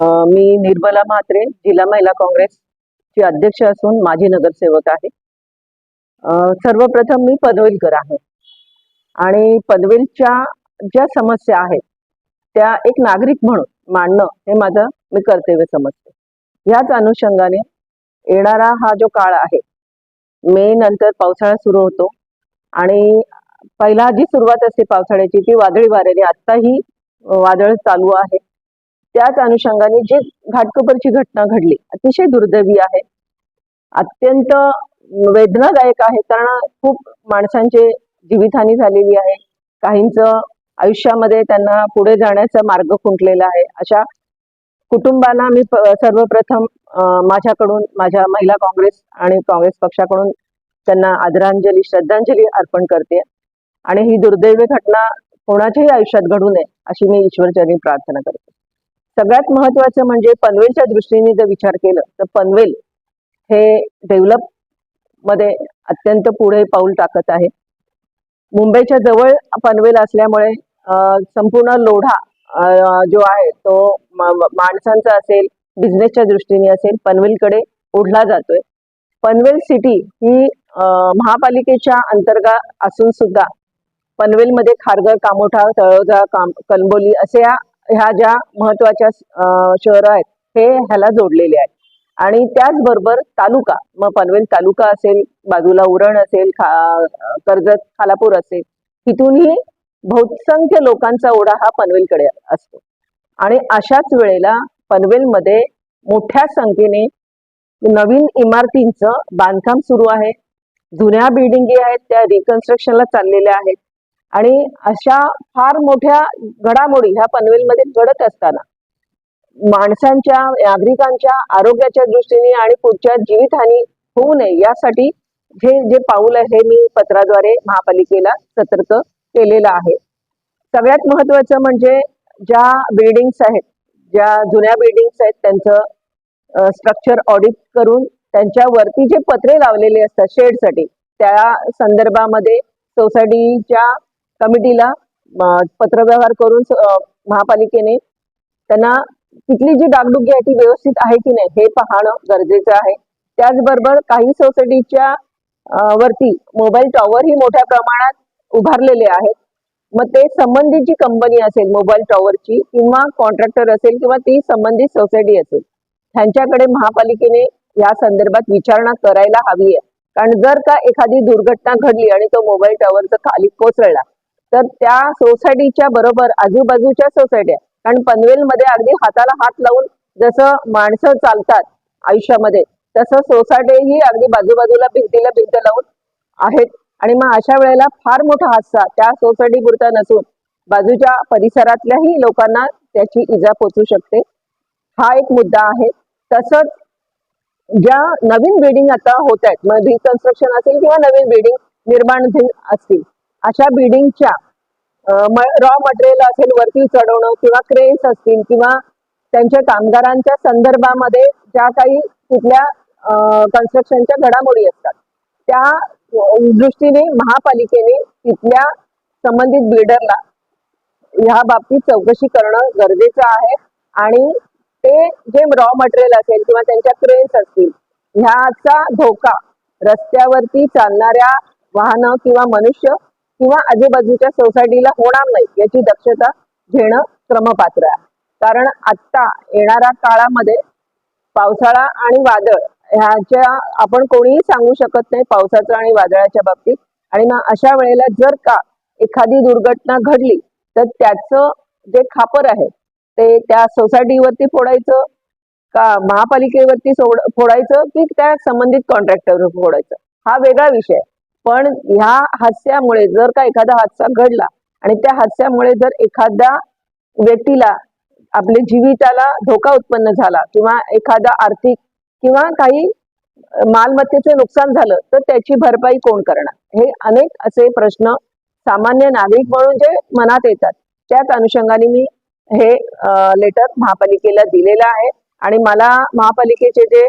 मी निर्मला म्हात्रे जिल्हा महिला काँग्रेसची अध्यक्ष असून माजी नगरसेवक आहे. सर्वप्रथम मी पनवेलकर आहे. आणि पनवेलच्या ज्या समस्या आहेत त्या एक नागरिक म्हणून मांडणं हे माझं मी कर्तव्य समजते. ह्याच अनुषंगाने येणारा हा जो काळ आहे मे नंतर पावसाळा सुरू होतो. आणि पहिला जी सुरुवात असते पावसाळ्याची ती वादळी वाऱ्याने. आत्ताही वादळ चालू आहे. त्याच अनुषंगाने जी घाटकोपरची घटना घडली अतिशय दुर्दैवी आहे. अत्यंत वेदनादायक आहे कारण खूप माणसांचे जीवितहानी झालेली आहे. काहींचं आयुष्यामध्ये त्यांना पुढे जाण्याचा मार्ग खुंटलेला आहे. अशा कुटुंबाला मी सर्वप्रथम माझ्याकडून माझ्या महिला काँग्रेस आणि काँग्रेस पक्षाकडून त्यांना आदरांजली श्रद्धांजली अर्पण करते. आणि ही दुर्दैवी घटना कोणाच्याही आयुष्यात घडू नये अशी मी ईश्वरचरणी प्रार्थना करते. सगळ्यात महत्वाचं म्हणजे पनवेलच्या दृष्टीने जर विचार केलं तर पनवेल हे डेव्हलपमध्ये अत्यंत पुढे पाऊल टाकत आहे. मुंबईच्या जवळ पनवेल असल्यामुळे संपूर्ण लोढा जो आहे तो माणसांचा असेल बिझनेसच्या दृष्टीने असेल पनवेलकडे ओढला जातोय. पनवेल सिटी ही महापालिकेच्या अंतर्गत असून सुद्धा पनवेलमध्ये खारघर कामोठा तळोजा काम कलंबोली असे या ह्या ज्या महत्त्वाच्या शहर आहेत हे ह्याला जोडलेले आहेत. आणि त्याचबरोबर तालुका मग पनवेल तालुका असेल बाजूला उरण असेल खा कर्जत खालापूर असेल तिथूनही बहुसंख्य लोकांचा ओढा हा पनवेलकडे असतो. आणि अशाच वेळेला पनवेलमध्ये मोठ्या संख्येने नवीन इमारतींचं बांधकाम सुरू आहे. जुन्या बिल्डिंगी आहेत त्या रिकन्स्ट्रक्शनला चाललेल्या आहेत. आणि अशा फार मोठ्या घडामोडी ह्या पनवेलमध्ये घडत असताना माणसांच्या नागरिकांच्या आरोग्याच्या दृष्टीने आणि पुढच्या जीवितहानी होऊ नये यासाठी हे जे पाऊल आहे हे मी पत्राद्वारे महापालिकेला सतर्क केलेलं आहे. सगळ्यात महत्वाचं म्हणजे ज्या बिल्डिंग्स आहेत ज्या जुन्या बिल्डिंग्स आहेत त्यांचं स्ट्रक्चर ऑडिट करून त्यांच्यावरती जे पत्रे लावलेले असतात शेडसाठी त्या संदर्भामध्ये सोसायटीच्या कमिटीला पत्रव्यवहार करून महापालिकेने त्यांना तिथली जी डागडुगी आहे ती व्यवस्थित आहे की नाही हे पाहणं गरजेचं आहे. त्याचबरोबर काही सोसायटीच्या वरती मोबाईल टॉवर ही मोठ्या प्रमाणात उभारलेले आहेत. मग ते संबंधित जी कंपनी असेल मोबाईल टॉवरची किंवा कॉन्ट्रॅक्टर असेल किंवा ती संबंधित सोसायटी असेल त्यांच्याकडे महापालिकेने या संदर्भात विचारणा करायला हवी आहे. कारण जर का एखादी दुर्घटना घडली आणि तो मोबाईल टॉवरचा खाली कोसळला तर त्या सोसायटीच्या बरोबर आजूबाजूच्या सोसायट्या कारण पनवेलमध्ये अगदी हाताला हात लावून जसं माणसं चालतात आयुष्यामध्ये तसं सोसायटीही अगदी बाजूबाजूला भिंतीला भिंत लावून आहेत. आणि मग अशा वेळेला फार मोठा हादसा त्या सोसायटी पुरता नसून बाजूच्या परिसरातल्याही लोकांना त्याची इजा पोचू शकते. हा एक मुद्दा आहे. तसंच ज्या नवीन बिल्डिंग आता होत आहेत मग रिकन्स्ट्रक्शन असेल किंवा नवीन बिल्डिंग निर्माण असतील अशा बिल्डिंगच्या रॉ मटेरियल असेल वरती चढवणं किंवा क्रेन्स असतील किंवा त्यांच्या कामगारांच्या संदर्भामध्ये ज्या काही तिथल्या कन्स्ट्रक्शनच्या घडामोडी असतात त्या दृष्टीने महापालिकेने तिथल्या संबंधित बिल्डरला ह्या बाबतीत चौकशी करणं गरजेचं आहे आणि ते जे रॉ मटेरियल असेल किंवा त्यांच्या क्रेन्स असतील ह्याचा धोका रस्त्यावरती चालणाऱ्या वाहनं किंवा मनुष्य किंवा आजूबाजूच्या सोसायटीला होणार नाही याची दक्षता घेणं क्रमपात्र आहे. कारण आत्ता येणाऱ्या काळामध्ये पावसाळा आणि वादळ ह्याच्या आपण कोणीही सांगू शकत नाही पावसाचं आणि वादळाच्या बाबतीत. आणि मग अशा वेळेला जर का एखादी दुर्घटना घडली तर त्याचं जे खापर आहे ते त्या सोसायटीवरती फोडायचं का महापालिकेवरती सोड फोडायचं की त्या संबंधित कॉन्ट्रॅक्टरवर फोडायचं? हा वेगळा विषय आहे. पण ह्या हास्यामुळे जर का एखादा हादसा घडला आणि त्या हास्यामुळे जर एखाद्या व्यक्तीला आपल्या जीविताला धोका उत्पन्न झाला किंवा एखादा आर्थिक किंवा काही मालमत्तेचे मालमत्तेचं नुकसान झालं तर त्याची भरपाई कोण करणार? हे अनेक असे प्रश्न सामान्य नागरिक म्हणून जे मनात येतात. त्याच अनुषंगाने मी हे लेटर महापालिकेला दिलेलं आहे आणि मला महापालिकेचे जे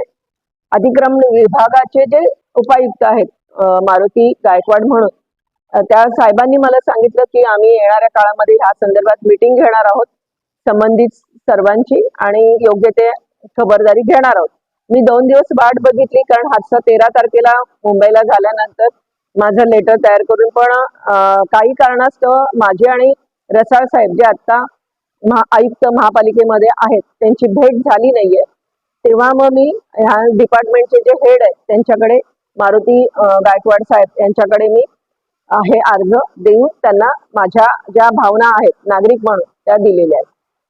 अतिक्रमण विभागाचे जे उपायुक्त आहेत मारुती गायकवाड म्हणून. त्या साहेबांनी मला सांगितलं की आम्ही येणाऱ्या काळामध्ये ह्या संदर्भात मीटिंग घेणार आहोत संबंधित सर्वांची आणि योग्य ते खबरदारी घेणार आहोत. मी दोन दिवस वाट बघितली कारण हादसा तेरा तारखेला मुंबईला झाल्यानंतर माझं लेटर तयार करून पण काही कारणास्तव माझे आणि रसाळ साहेब जे आता महा आयुक्त महापालिकेमध्ये आहेत त्यांची भेट झाली नाहीये. तेव्हा मग मी ह्या डिपार्टमेंटचे जे हेड आहेत त्यांच्याकडे मारुती गायकवाड साहेब यांच्याकडे मी हे अर्ज देऊन त्यांना माझ्या ज्या भावना आहेत नागरिक म्हणून त्या दिलेल्या आहेत.